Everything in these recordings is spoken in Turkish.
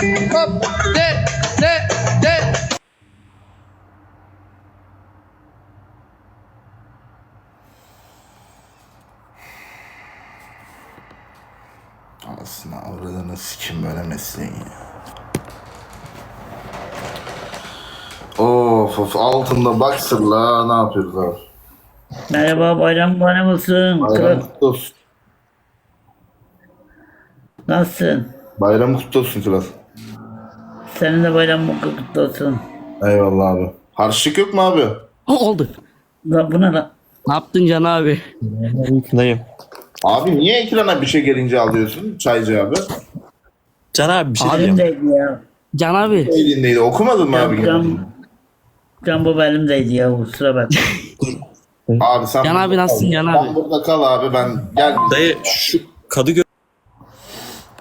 Hop. De. De. De. Anasını avradını sikim böyle mesleğin ya. Of of altında boxer'la ne yapıyoruz abi? Merhaba bayram mübarek olsun. Bayram kutlu olsun. Nasılsın? Bayram kutlu olsun kral. Senin de bayram kutlu olsun. Eyvallah abi. Harçlık yok mu abi? Oldu. La bu ne lan? Ne yaptın Can abi? Dayım. Abi niye ekrana bir şey gelince alıyorsun çaycı abi? Can abi bir şey Abi diyeceğim. Elimdeydi ya. Can abi. Elindeydi okumadın mı abi? Can, can, can baba elimdeydi ya kusura bak. Abi sen Can burada abi nasılsın kal. Can Sen abi? burada kal abi ben gel. Dayı şu Kadıköy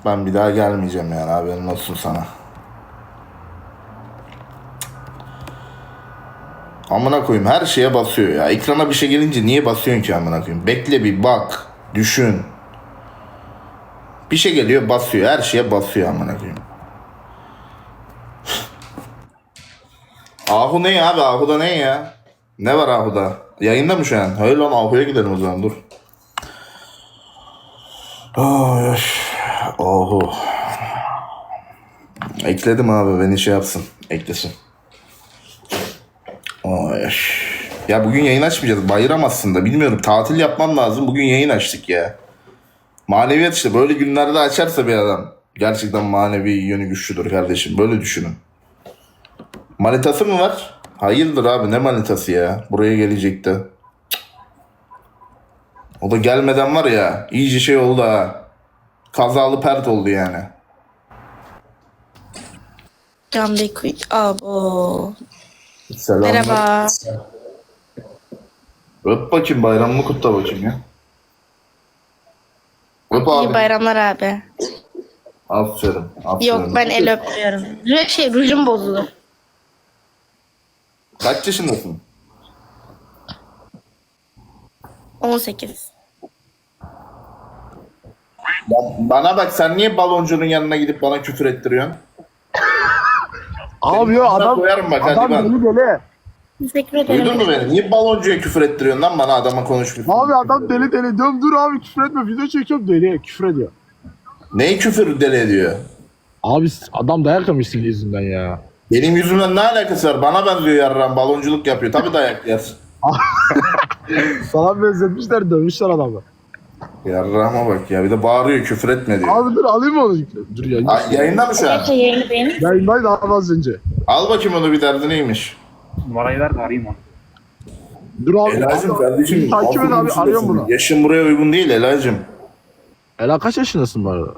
Ben bir daha gelmeyeceğim yani haberin olsun sana. Amına koyayım her şeye basıyor ya. Ekrana bir şey gelince niye basıyorsun ki amına koyayım? Bekle bir bak, düşün. Bir şey geliyor basıyor. Her şeye basıyor amına koyayım. Ahu ne ya abi? Ahu'da ne ya? Ne var Ahu'da? Yayında mı şu an? Hayır lan Ahu'ya gidelim o zaman dur. Ay. Ahu. Ekledim abi beni şey yapsın. Eklesin. Ay. Ya bugün yayın açmayacağız. Bayram aslında. Bilmiyorum. Tatil yapmam lazım. Bugün yayın açtık ya. Maneviyat işte. Böyle günlerde açarsa bir adam. Gerçekten manevi yönü güçlüdür kardeşim. Böyle düşünün. Manitası mı var? Hayırdır abi ne manitası ya? Buraya gelecekti. O da gelmeden var ya iyice şey oldu ha. Kazalı pert oldu yani. Quick. Abo. Selam. Merhaba. Öp bakayım bayramını kutla bakayım ya. Öp İyi abi. bayramlar abi. Aferin. aferin. Yok ben el öpmüyorum. Ruj, şey, rujum bozuldu. Kaç yaşındasın? 18. Ba- Bana bak sen niye baloncunun yanına gidip bana küfür ettiriyorsun? Abi Sana adam koyarım bak adam hadi ben. deli deli. Teşekkür ederim. Duydun mu beni? Niye baloncuya küfür ettiriyorsun lan bana adama konuşmuyor? Abi adam deli deli. Diyorum dur abi küfür etme video çekiyorum deli küfür ediyor. Neyi küfür deli ediyor? Abi adam dayak yemiş senin yüzünden ya. Benim yüzümden ne alakası var? Bana benziyor yarram balonculuk yapıyor. Tabii dayak yer. Sana benzetmişler dövmüşler adamı. Yarrama bak ya bir de bağırıyor küfür etme diyor. Abi dur alayım mı onu? Dur ya. Ha, yayında mı şu an? Neyse yayını beğenir. Yayındaydı abi az önce. Al bakayım onu bir derdi neymiş? Numarayı ver de arayayım onu. Dur abi. Elacım kardeşim. Takip et abi, arıyorum bunu. Yaşın buraya uygun değil Elacım. Ela kaç yaşındasın bu arada?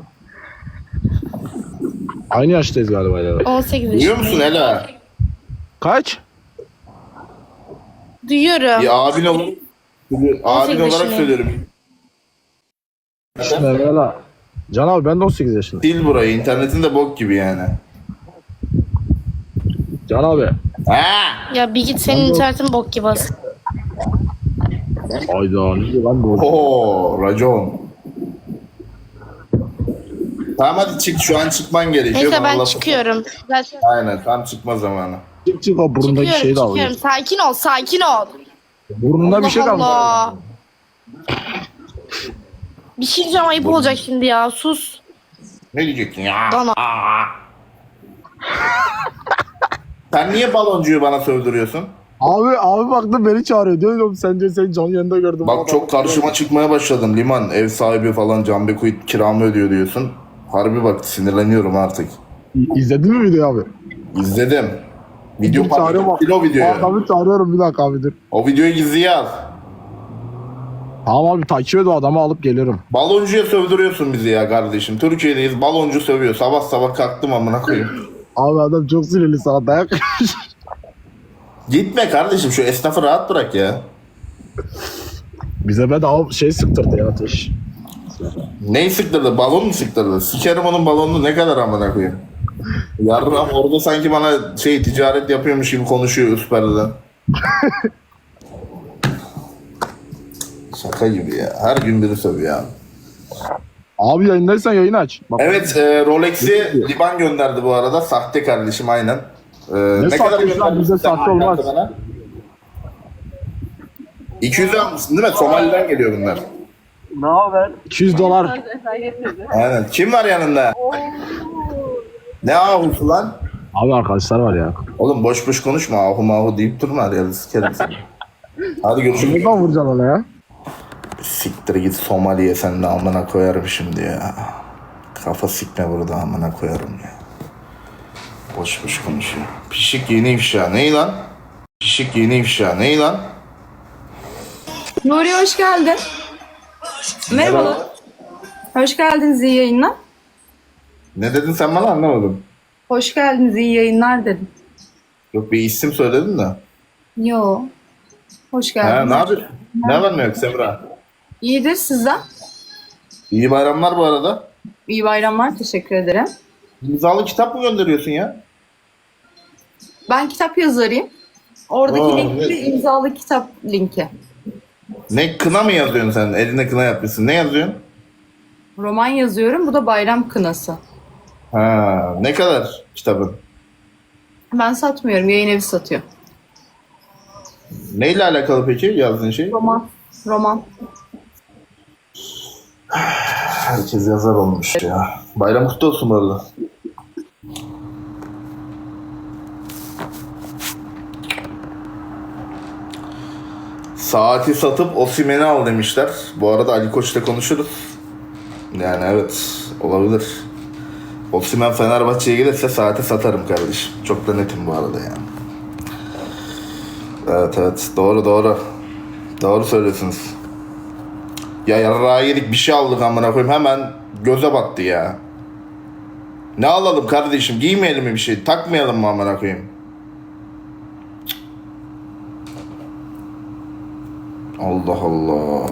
Aynı yaştayız galiba Ela. 18 Duyuyor musun Ela? Kaç? Duyuyorum. Bir abin olarak, abin olarak yaşındayım. söylüyorum. İşte Ela. Can abi ben de 18 yaşındayım. Sil burayı. internetin de bok gibi yani. Can abi. Ha! Ya bir git senin internetin bok gibi aslında. Hayda ne diyor lan bu? Oo, racon. Tamam hadi çık şu an çıkman gerekiyor. Neyse ben laf- çıkıyorum. Zaten Aynen tam çıkma zamanı. Çık çık o burundaki çıkıyorum, şeyi de al. çıkıyorum. Sakin ol, sakin ol. Burnunda bir şey kalmış. Allah. Bir şey diyeceğim ayıp olacak şimdi ya. Sus. Ne diyecektin ya? Bana. Sen niye baloncuyu bana sövdürüyorsun? Abi abi baktım beni çağırıyor. Diyorum sen diyor seni canlı yanında gördüm. Bak çok karşıma çıkmaya başladın Liman. Ev sahibi falan Can Bekuit kiramı ödüyor diyorsun. Harbi bak sinirleniyorum artık. İ- İzledin mi videoyu abi? İzledim. Video Bir çağırıyor bak. paylaştın o O videoyu. Adamı çağırıyorum bir dakika abi dur. O videoyu gizliye al. Tamam abi takip et o adamı alıp gelirim. Baloncuya sövdürüyorsun bizi ya kardeşim. Türkiye'deyiz baloncu sövüyor. Sabah sabah kalktım amına koyayım. Abi adam çok sinirli sana dayak. Gitme kardeşim şu esnafı rahat bırak ya. Bize bedava şey sıktırdı ya ateş. Neyi sıktırdı? Balon mu sıktırdı? Sikerim onun balonunu ne kadar amına koyayım. Yarram orada sanki bana şey ticaret yapıyormuş gibi konuşuyor üst perdeden. Şaka gibi ya. Her gün biri sövüyor ya. Abi yayındaysan yayın aç. Bak, Evet e, Rolex'i Liban gönderdi bu arada. Sahte kardeşim aynen. E, ne, sahtesi kadar lan? Bize sahte olmaz. bana? 200 almışsın değil mi? Somali'den geliyor bunlar. 200 dolar. Aynen. Kim var yanında? Ne ahusu lan? Abi arkadaşlar var ya. Oğlum boş boş konuşma. Ahu mahu deyip durma. Ya sikerim seni. Hadi görüşürüz. Neden vuracaksın ona ya? Siktir git Somali'ye sen de amına koyarım şimdi ya. Kafa sikme burada amına koyarım ya. Boş boş konuşuyor. Pişik yeni ifşa. Ney lan? Pişik yeni ifşa. Ney lan? Nuri hoş geldin. Merhabalar. Hoş geldiniz iyi yayınlar. Ne dedin sen bana anlamadım. Hoş geldiniz iyi yayınlar dedim. Yok bir isim söyledin de. Yo. Hoş Ha, geldiniz. ne yapıyorsun? Ne var ne yok Semra? İyidir sizden. İyi bayramlar bu arada. İyi bayramlar teşekkür ederim. İmzalı kitap mı gönderiyorsun ya? Ben kitap yazarıyım. Oradaki Aa, link de evet. imzalı kitap linki. Ne kına mı yazıyorsun sen? Eline kına yapmışsın. Ne yazıyorsun? Roman yazıyorum. Bu da bayram kınası. Ha, ne kadar kitabın? Ben satmıyorum. Yayın evi satıyor. Neyle alakalı peki yazdığın şey? Roman. Roman. Herkes yazar olmuş ya. Bayram kutlu olsun bu arada. Saati satıp Osimhen'i al demişler. Bu arada Ali Koç'la konuşuruz. Yani evet olabilir. Osimhen Fenerbahçe'ye gelirse saati satarım kardeşim. Çok da netim bu arada yani. Evet evet doğru doğru. Doğru söylüyorsunuz. Ya yarrağı yedik bir şey aldık amına koyayım hemen göze battı ya. Ne alalım kardeşim giymeyelim mi bir şey takmayalım mı amına koyayım? Allah Allah.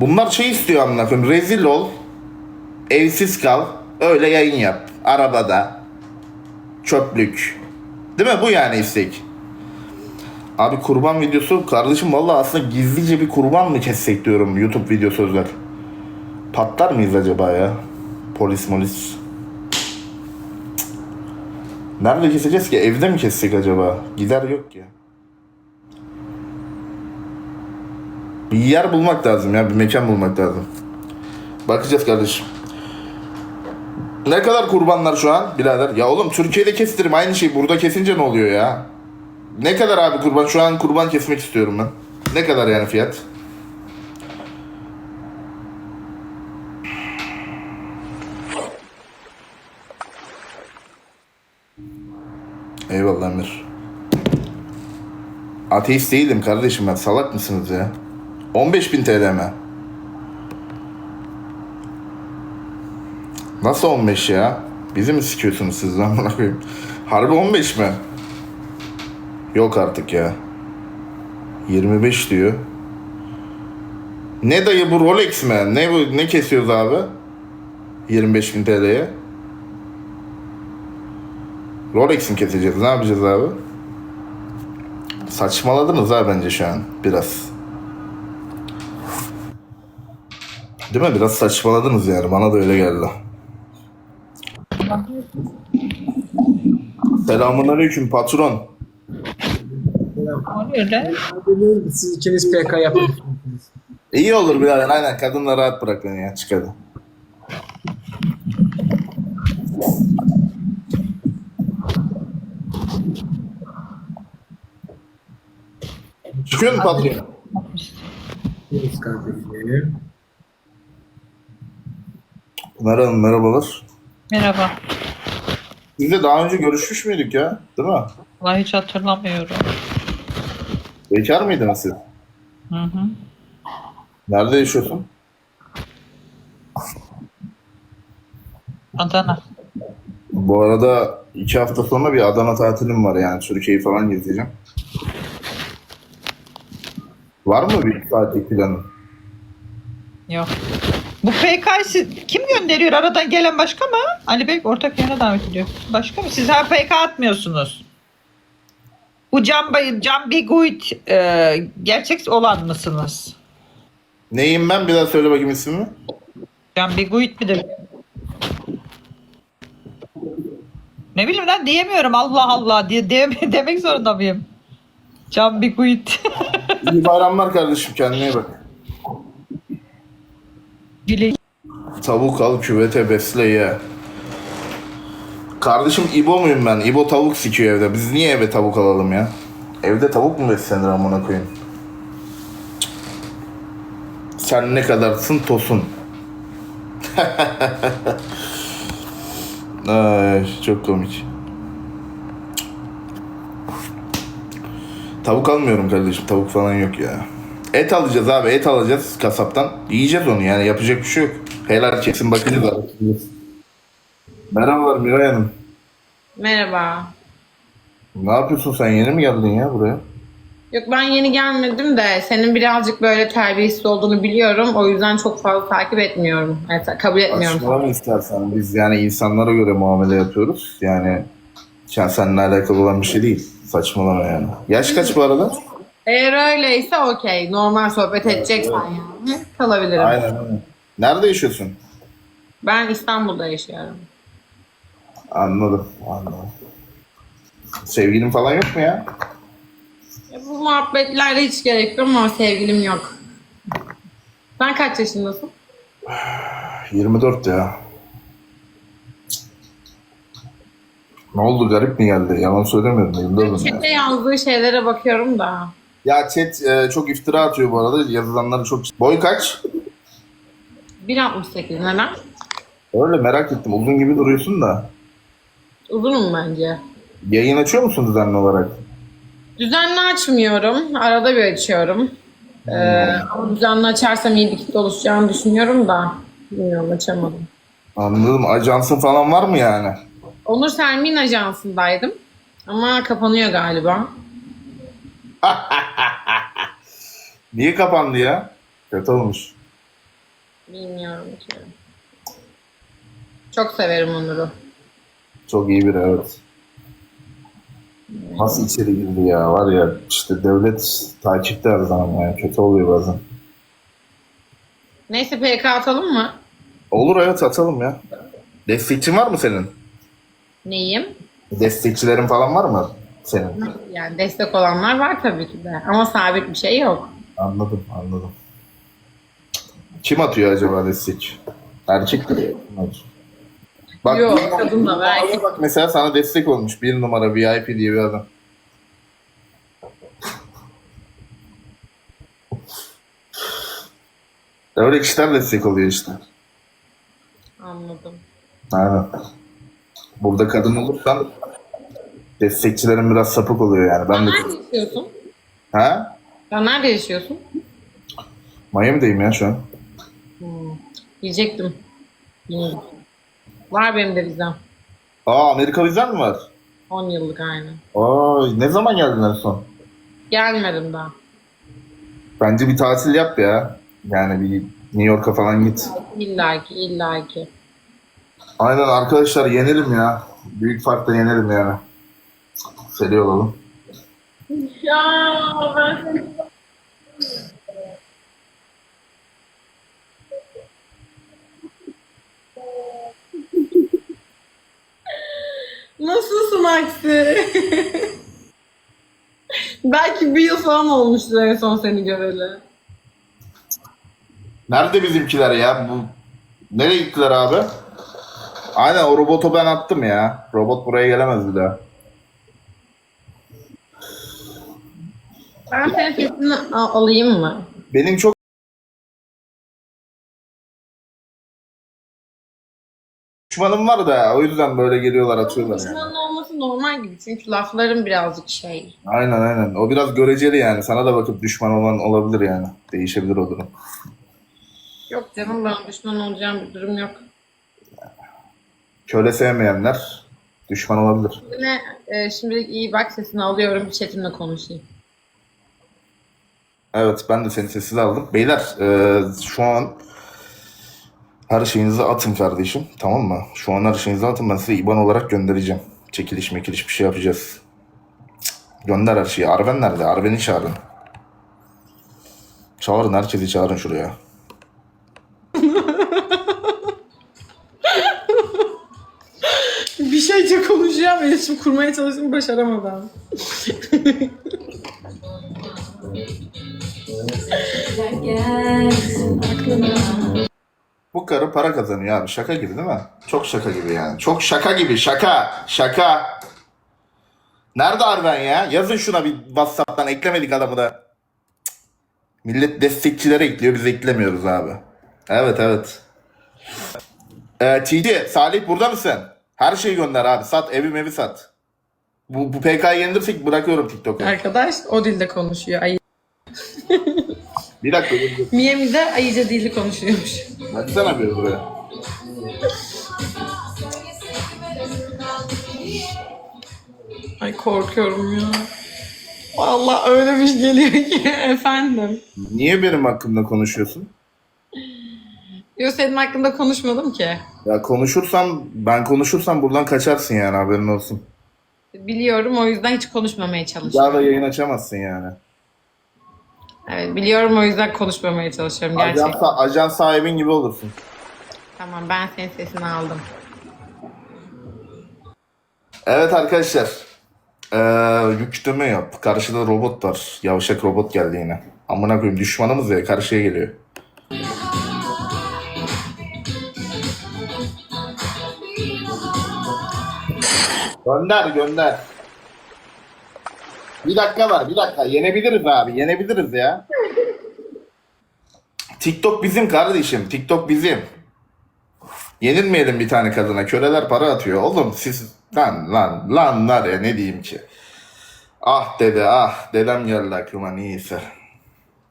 Bunlar şey istiyor amına koyayım rezil ol. Evsiz kal. Öyle yayın yap. Arabada. Çöplük. Değil mi bu yani istek? Abi kurban videosu kardeşim vallahi aslında gizlice bir kurban mı kessek diyorum YouTube video sözler. Patlar mıyız acaba ya? Polis molis. Nerede keseceğiz ki? Evde mi kessek acaba? Gider yok ya. Bir yer bulmak lazım ya. Bir mekan bulmak lazım. Bakacağız kardeşim. Ne kadar kurbanlar şu an birader? Ya oğlum Türkiye'de kestirim aynı şey. Burada kesince ne oluyor ya? Ne kadar abi kurban? Şu an kurban kesmek istiyorum ben. Ne kadar yani fiyat? Eyvallah Emir. Ateist değilim kardeşim ben. Salak mısınız ya? 15.000 TL mi? Nasıl 15 ya? Bizi mi sikiyorsunuz siz lan? Harbi 15 mi? Yok artık ya. 25 diyor. Ne dayı bu Rolex mi? Ne bu ne kesiyoruz abi? 25.000 TL'ye. Rolex mi keseceğiz? Ne yapacağız abi? Saçmaladınız ha bence şu an biraz. Değil mi? Biraz saçmaladınız yani. Bana da öyle geldi. Selamun aleyküm patron. Siz ikiniz PK yapın. İyi olur birader. Aynen kadınla rahat bırak beni ya. Çık hadi. Çıkıyor mu patron? Biz kardeşim. Merhaba, merhabalar. Merhaba. Biz de daha önce görüşmüş müydük ya? Değil mi? Vallahi hiç hatırlamıyorum. Bekar mıydınız siz? Hı hı. Nerede yaşıyorsun? Adana. Bu arada iki hafta sonra bir Adana tatilim var yani. Türkiye'yi falan gezeceğim. Var mı bir tatil planın? Yok. Bu PK'yı kim gönderiyor? Aradan gelen başka mı? Ali Bey ortak yerine davet ediyor. Başka mı? Siz her PK atmıyorsunuz. Bu Can, Can Biguit e, gerçek olan mısınız? Neyim ben? Bir daha söyle bakayım ismimi. Can Biguit mi de? Ne bileyim lan diyemiyorum Allah Allah diye de- demek zorunda mıyım? Can Biguit. İyi bayramlar kardeşim kendine bak. Güle Tavuk al küvete besle ye. Kardeşim İbo muyum ben? İbo tavuk sikiyor evde. Biz niye eve tavuk alalım ya? Evde tavuk mu beslenir amına koyayım? Sen ne kadarsın tosun. Ay, çok komik. Tavuk almıyorum kardeşim. Tavuk falan yok ya. Et alacağız abi. Et alacağız kasaptan. Yiyeceğiz onu yani. Yapacak bir şey yok. Helal kesin bakacağız abi. Merhabalar Miray Hanım. Merhaba. Ne yapıyorsun sen? Yeni mi geldin ya buraya? Yok ben yeni gelmedim de senin birazcık böyle terbiyesiz olduğunu biliyorum. O yüzden çok fazla takip etmiyorum. Evet, kabul etmiyorum. Saçmalama istersen. Biz yani insanlara göre muamele yapıyoruz. Yani sen seninle alakalı olan bir şey değil. Saçmalama yani. Yaş kaç bu arada? Eğer öyleyse okey. Normal sohbet edeceksen yani kalabilirim. Aynen aynen. Nerede yaşıyorsun? Ben İstanbul'da yaşıyorum. Anladım. Anladım. Sevgilin falan yok mu ya? Ya bu muhabbetlerde hiç gerek yok ama sevgilim yok. Sen kaç yaşındasın? 24 ya. Ne oldu garip mi geldi? Yalan söylemiyorum. 24'üm ya. Chat'te yazdığı şeylere bakıyorum da. Ya chat e, çok iftira atıyor bu arada. Yazılanları çok... Boy kaç? 1.68 neden? Öyle merak ettim. Uzun gibi duruyorsun da. Uzunum bence. Yayın açıyor musun düzenli olarak? Düzenli açmıyorum. Arada bir açıyorum. Ee, ama düzenli açarsam iyi bir kitle oluşacağını düşünüyorum da. Bilmiyorum açamadım. Anladım. Ajansın falan var mı yani? Onur Selmin ajansındaydım. Ama kapanıyor galiba. Niye kapandı ya? Kötü olmuş. Bilmiyorum ki. Çok severim Onur'u. Çok iyi biri evet. Nasıl içeri girdi ya var ya işte devlet takipte her zaman ya kötü oluyor bazen. Neyse PK atalım mı? Olur evet atalım ya. Destekçin var mı senin? Neyim? Destekçilerin falan var mı senin? Yani destek olanlar var tabii ki de. Ama sabit bir şey yok. Anladım anladım. Kim atıyor acaba destek? Erkek mi? Bak, Yok, bir- kadın da var, erkek. Bak mesela sana destek olmuş bir numara VIP diye bir adam. Öyle kişiler destek oluyor işte. Anladım. Aynen. Burada kadın olursan destekçilerin biraz sapık oluyor yani. Ben de Nerede yaşıyorsun? Ha? Sen nerede yaşıyorsun? Miami'deyim ya şu an. Diyecektim. Bilmiyorum. Var benim de vizem. Aa Amerika vizen mi var? 10 yıllık aynı. Aa ne zaman geldin en son? Gelmedim daha. Bence bir tatil yap ya. Yani bir New York'a falan git. İlla ki, illa ki. Aynen arkadaşlar yenelim ya. Büyük farkla yenelim yani. Seri olalım. Ya ben Nasılsın Aksi? Belki bir yıl falan olmuştur en son seni göreli. Nerede bizimkiler ya? Bu Nereye gittiler abi? Aynen o robotu ben attım ya. Robot buraya gelemez bir daha. Ben senin sesini al- alayım mı? Benim çok düşmanım var da o yüzden böyle geliyorlar atıyorlar yani. Düşmanın olması normal gibi çünkü lafların birazcık şey. Aynen aynen. O biraz göreceli yani. Sana da bakıp düşman olan olabilir yani. Değişebilir o durum. Yok canım ben düşman olacağım bir durum yok. Köle sevmeyenler düşman olabilir. Yine e, şimdilik iyi bak sesini alıyorum bir chatimle konuşayım. Evet ben de senin sesini aldım. Beyler e, şu an her şeyinizi atın kardeşim. Tamam mı? Şu an her şeyinizi atın. Ben size IBAN olarak göndereceğim. Çekiliş mekiliş bir şey yapacağız. Gönder her şeyi. Arven nerede? Arven'i çağırın. Çağırın herkesi çağırın şuraya. bir şeyce konuşacağım. İletişim kurmaya çalıştım başaramadan. Gel aklıma. Bu karı para kazanıyor abi. Şaka gibi değil mi? Çok şaka gibi yani. Çok şaka gibi. Şaka. Şaka. Nerede Arven ya? Yazın şuna bir WhatsApp'tan. Eklemedik adamı da. Millet destekçileri ekliyor. Biz eklemiyoruz abi. Evet evet. Ee, TD, Salih burada mısın? Her şeyi gönder abi. Sat. Evi mevi sat. Bu, bu PK'yı yenilirsek bırakıyorum TikTok'u. Arkadaş o dilde konuşuyor. Ay. Bir dakika. dur, dur. Miami'de ayıca dili konuşuyormuş. Baksana bir buraya. Ay korkuyorum ya. Vallahi öyle bir şey geliyor ki efendim. Niye benim hakkımda konuşuyorsun? Yo senin hakkında konuşmadım ki. Ya konuşursam, ben konuşursam buradan kaçarsın yani haberin olsun. Biliyorum o yüzden hiç konuşmamaya Daha çalışıyorum. da yayın açamazsın yani. Evet biliyorum o yüzden konuşmamaya çalışıyorum Ajan, gerçekten. sa- ajan sahibin gibi olursun. Tamam ben senin sesini aldım. Evet arkadaşlar. Ee, yükleme yap. Karşıda robot var. Yavşak robot geldi yine. Amına koyayım düşmanımız ya karşıya geliyor. Gönder gönder. Bir dakika var bir dakika. Yenebiliriz abi yenebiliriz ya. TikTok bizim kardeşim. TikTok bizim. Yenilmeyelim bir tane kadına. Köleler para atıyor. Oğlum siz lan lan lan var ya ne diyeyim ki. Ah dede ah dedem geldi aklıma neyse.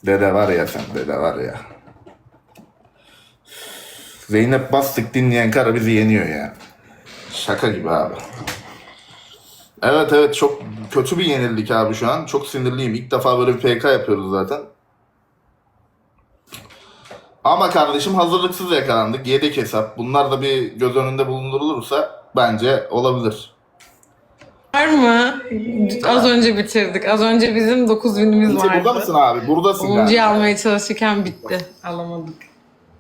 Dede var ya sen dede var ya. Zeynep Bastık dinleyen karı bizi yeniyor ya. Şaka gibi abi. Evet evet çok kötü bir yenildik abi şu an. Çok sinirliyim. İlk defa böyle bir PK yapıyoruz zaten. Ama kardeşim hazırlıksız yakalandık. Yedek hesap. Bunlar da bir göz önünde bulundurulursa bence olabilir. Var mı? Az önce bitirdik. Az önce bizim 9000'imiz Ece, vardı. burada mısın abi? Buradasın 10'uncuyu galiba. almaya çalışırken bitti. Alamadık.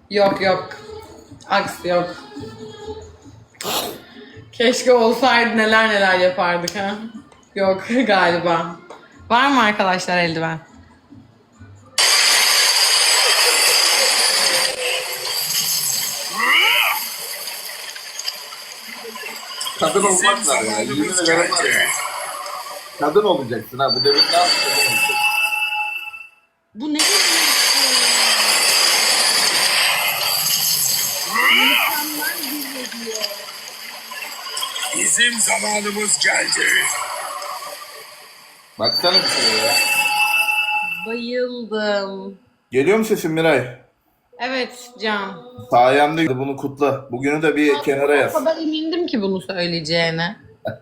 Yok yok. Aksi yok. Keşke olsaydı neler neler yapardık ha. Yok galiba. Var mı arkadaşlar eldiven? Kadın olmak var ya. Yemin. Kadın olacaksın ha. Bu devir ne yapıyor? Bu ne? Bizim zamanımız geldi. Baksana bir şey ya. Bayıldım. Geliyor mu sesin Miray? Evet Can. Sayemde bunu kutla. Bugünü de bir kenara O yaz. kadar emindim ki bunu söyleyeceğine.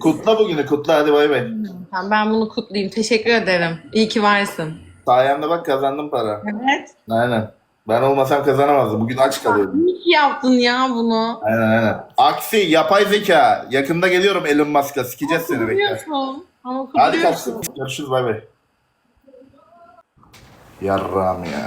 Kutla bugünü kutla hadi bay bay. Tamam, ben bunu kutlayayım. Teşekkür ederim. İyi ki varsın. Sayemde bak kazandım para. Evet. Aynen. Ben olmasam kazanamazdım. Bugün aç kalıyordum. İyi yaptın ya bunu. Aynen aynen. Aksi yapay zeka. Yakında geliyorum Elon Musk'a. Sikeceğiz seni bekle. Kutluyorsun. Ama Hadi kaçtım. Görüşürüz bay bay. Yarram ya.